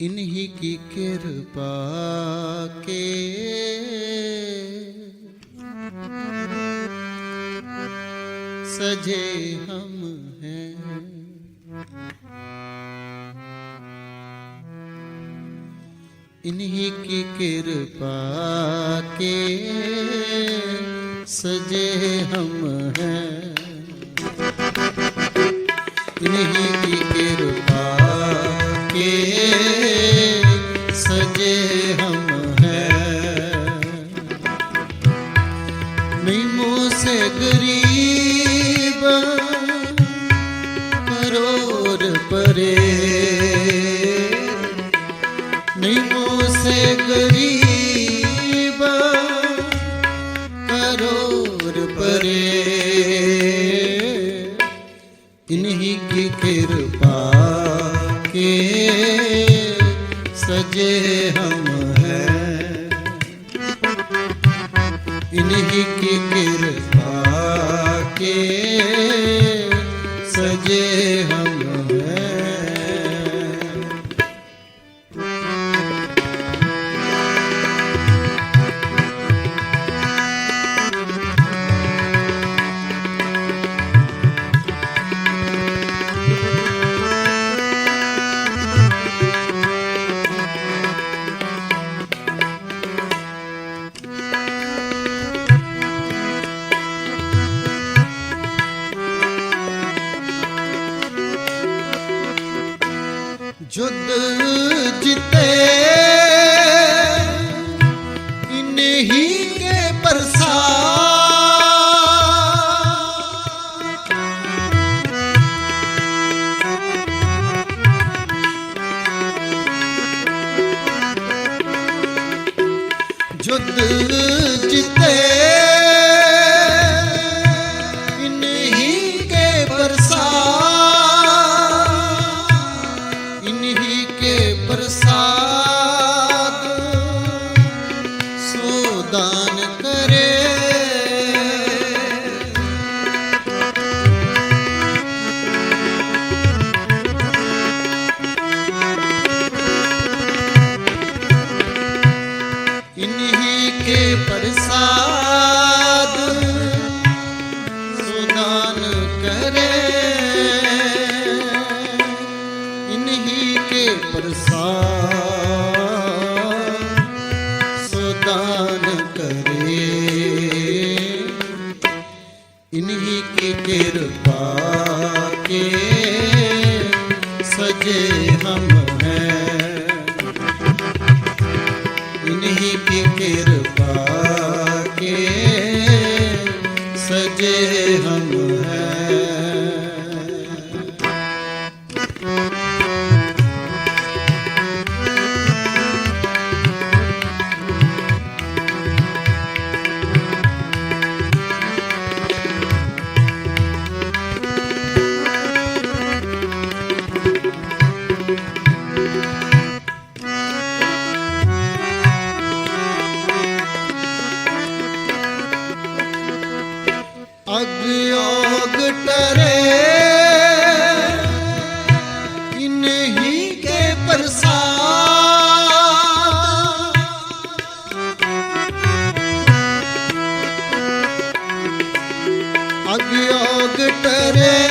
इन्हीं की कृपा के सजे हम हैं इन्हीं की कृपा के सजे हम हैं इन्हीं की कृपा ਕੇ ਸਜੇ ਹਮ ਹੈ। ਨਿਮੋ ਕਰੋੜ ਪਰੇ। सजे ਜੁਦ ਜਿਤੇ ਕਰੇ। ਇਨਹੀ ਕਰੇ। ਇਨਹੀ ਕੀ ਕਿਰਪਾ ਕੇ ਸਜੇ ਹਮ ਹੈ। ਇਨਹੀ ਕੀ ಬಿಟ್ಟರೆ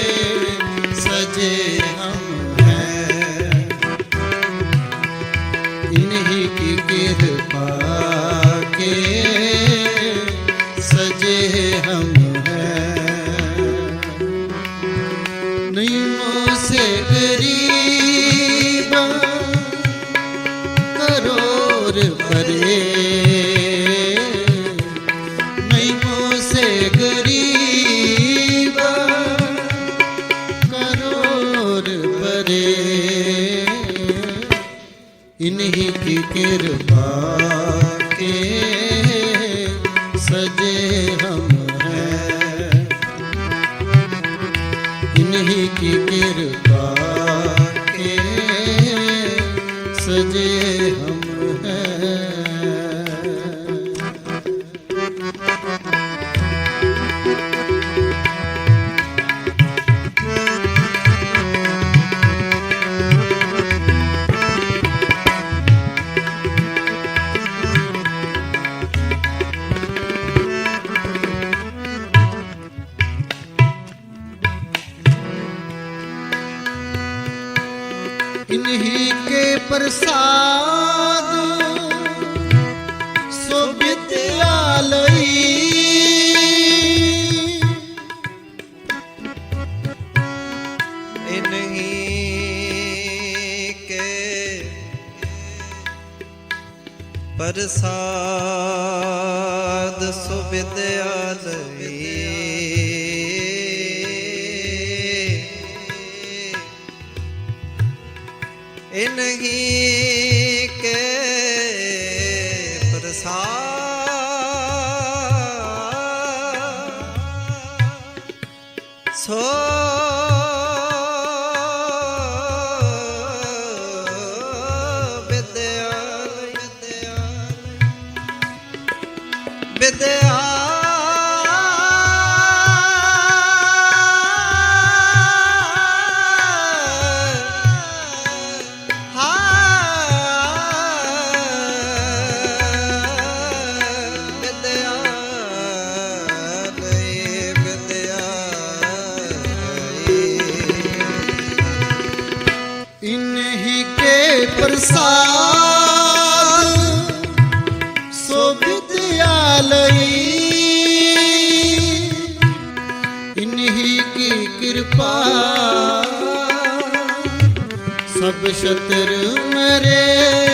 ਕਿਰਪਾ ਕੇ ਸਜੇ ਹਮ ਹੈ। ਇਨਹੀ ਕੀ ਕਿਰਪਾ ਕੇ ਸਜੇ ਹਮ ਪ੍ਰਸਾਦ ਸੁਵਿਦਿਆ ਲਈ ਇਨਹੀ ਕੇ ਪ੍ਰਸਾਦ ਸੋ ਪ੍ਰਸਾਦ ਸੋਭਿਤ ਆਲਈ। ਕਿਰਪਾ। ਸਭ ਸ਼ਤਰ ਮਰੇ।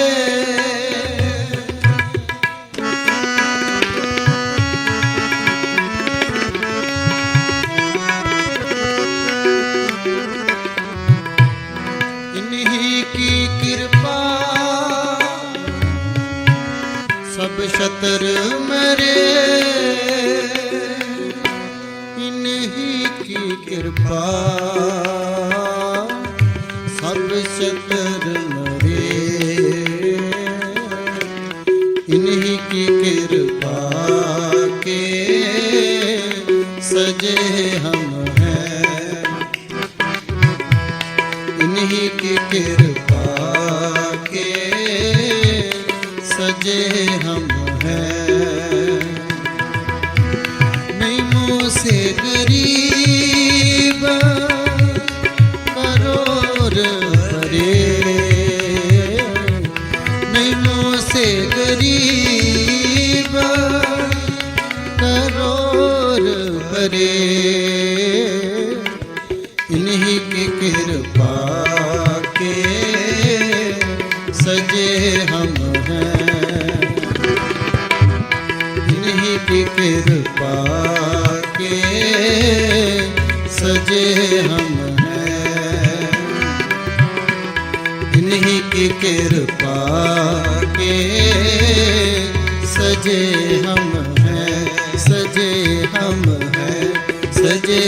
ਰੱਬਾ ਸਰਬ ਸਿਤਰ ਕੀ ਕਿਰਪਾ ਕੇ ਸਜੇ ਹਮ ਹੈ। ਕੀ ਕਿਰਪਾ ਕੇ ਸਜੇ ਹਮ ਹੈ। ਇਨਹੀ ਕੀ ਕਿਰਪਾ ਕੇ ਸਜੇ ਹਮ ਹੈ, ਸਜੇ ਹਮ ਹੈ, ਸਜੇ